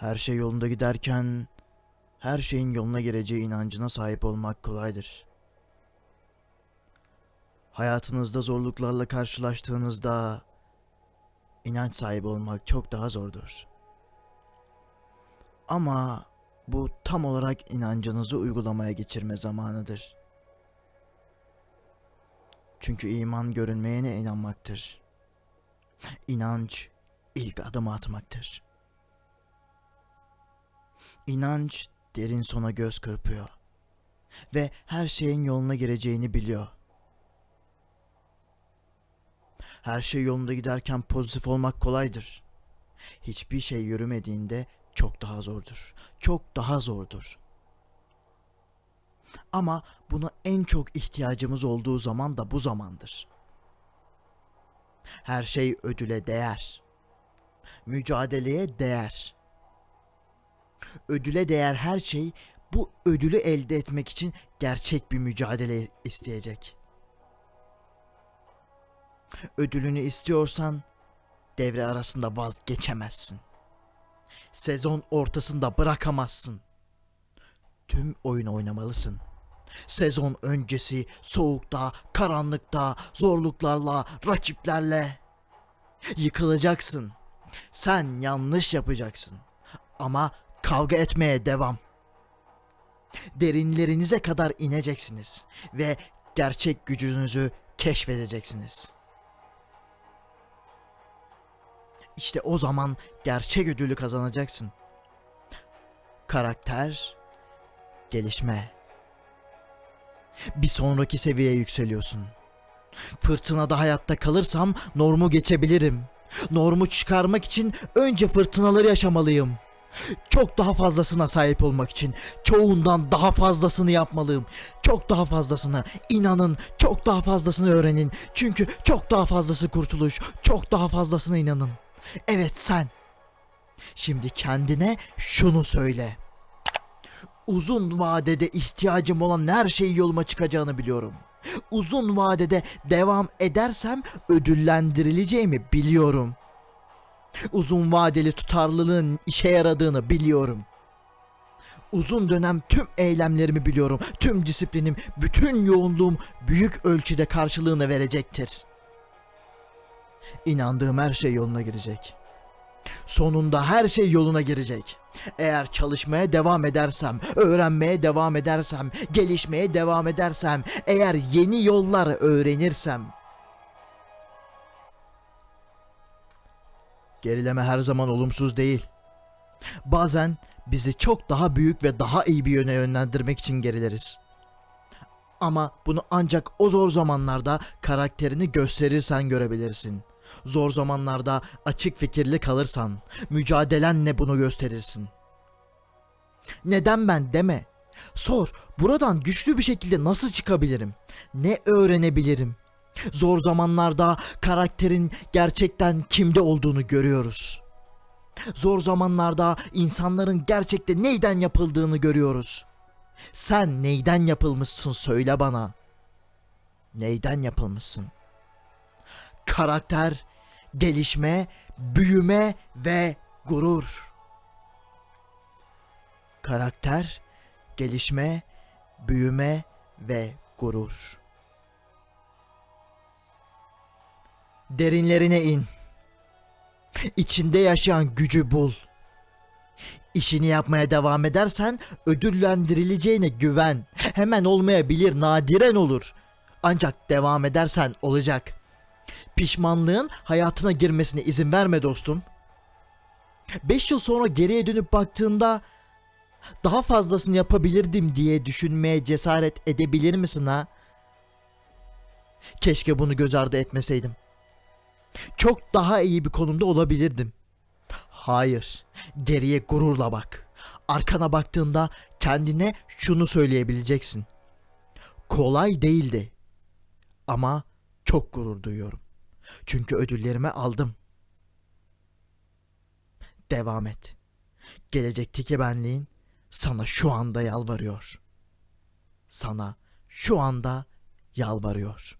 Her şey yolunda giderken her şeyin yoluna gireceği inancına sahip olmak kolaydır. Hayatınızda zorluklarla karşılaştığınızda inanç sahibi olmak çok daha zordur. Ama bu tam olarak inancınızı uygulamaya geçirme zamanıdır. Çünkü iman görünmeyene inanmaktır. İnanç ilk adımı atmaktır. İnanç derin sona göz kırpıyor ve her şeyin yoluna gireceğini biliyor. Her şey yolunda giderken pozitif olmak kolaydır. Hiçbir şey yürümediğinde çok daha zordur. Çok daha zordur. Ama buna en çok ihtiyacımız olduğu zaman da bu zamandır. Her şey ödüle değer. Mücadeleye değer. Ödüle değer her şey bu ödülü elde etmek için gerçek bir mücadele isteyecek. Ödülünü istiyorsan devre arasında vazgeçemezsin. Sezon ortasında bırakamazsın. Tüm oyun oynamalısın. Sezon öncesi soğukta, karanlıkta, zorluklarla, rakiplerle yıkılacaksın. Sen yanlış yapacaksın. Ama kavga etmeye devam. Derinlerinize kadar ineceksiniz ve gerçek gücünüzü keşfedeceksiniz. İşte o zaman gerçek ödülü kazanacaksın. Karakter, gelişme. Bir sonraki seviyeye yükseliyorsun. Fırtınada hayatta kalırsam normu geçebilirim. Normu çıkarmak için önce fırtınaları yaşamalıyım. Çok daha fazlasına sahip olmak için çoğundan daha fazlasını yapmalıyım. Çok daha fazlasını inanın, çok daha fazlasını öğrenin. Çünkü çok daha fazlası kurtuluş, çok daha fazlasına inanın. Evet sen. Şimdi kendine şunu söyle. Uzun vadede ihtiyacım olan her şey yoluma çıkacağını biliyorum. Uzun vadede devam edersem ödüllendirileceğimi biliyorum. Uzun vadeli tutarlılığın işe yaradığını biliyorum. Uzun dönem tüm eylemlerimi biliyorum. Tüm disiplinim, bütün yoğunluğum büyük ölçüde karşılığını verecektir. İnandığım her şey yoluna girecek. Sonunda her şey yoluna girecek. Eğer çalışmaya devam edersem, öğrenmeye devam edersem, gelişmeye devam edersem, eğer yeni yollar öğrenirsem. Gerileme her zaman olumsuz değil. Bazen bizi çok daha büyük ve daha iyi bir yöne yönlendirmek için gerileriz. Ama bunu ancak o zor zamanlarda karakterini gösterirsen görebilirsin. Zor zamanlarda açık fikirli kalırsan, mücadelenle bunu gösterirsin. Neden ben deme. Sor, buradan güçlü bir şekilde nasıl çıkabilirim? Ne öğrenebilirim? Zor zamanlarda karakterin gerçekten kimde olduğunu görüyoruz. Zor zamanlarda insanların gerçekte neyden yapıldığını görüyoruz. Sen neyden yapılmışsın söyle bana. Neyden yapılmışsın? Karakter, gelişme, büyüme ve gurur. Karakter, gelişme, büyüme ve gurur. Derinlerine in. İçinde yaşayan gücü bul. İşini yapmaya devam edersen ödüllendirileceğine güven. Hemen olmayabilir, nadiren olur. Ancak devam edersen olacak. Pişmanlığın hayatına girmesine izin verme dostum. 5 yıl sonra geriye dönüp baktığında daha fazlasını yapabilirdim diye düşünmeye cesaret edebilir misin ha? Keşke bunu göz ardı etmeseydim. Çok daha iyi bir konumda olabilirdim. Hayır, geriye gururla bak. Arkana baktığında kendine şunu söyleyebileceksin. Kolay değildi. Ama çok gurur duyuyorum. Çünkü ödüllerimi aldım. Devam et. Gelecekteki benliğin sana şu anda yalvarıyor. Sana şu anda yalvarıyor.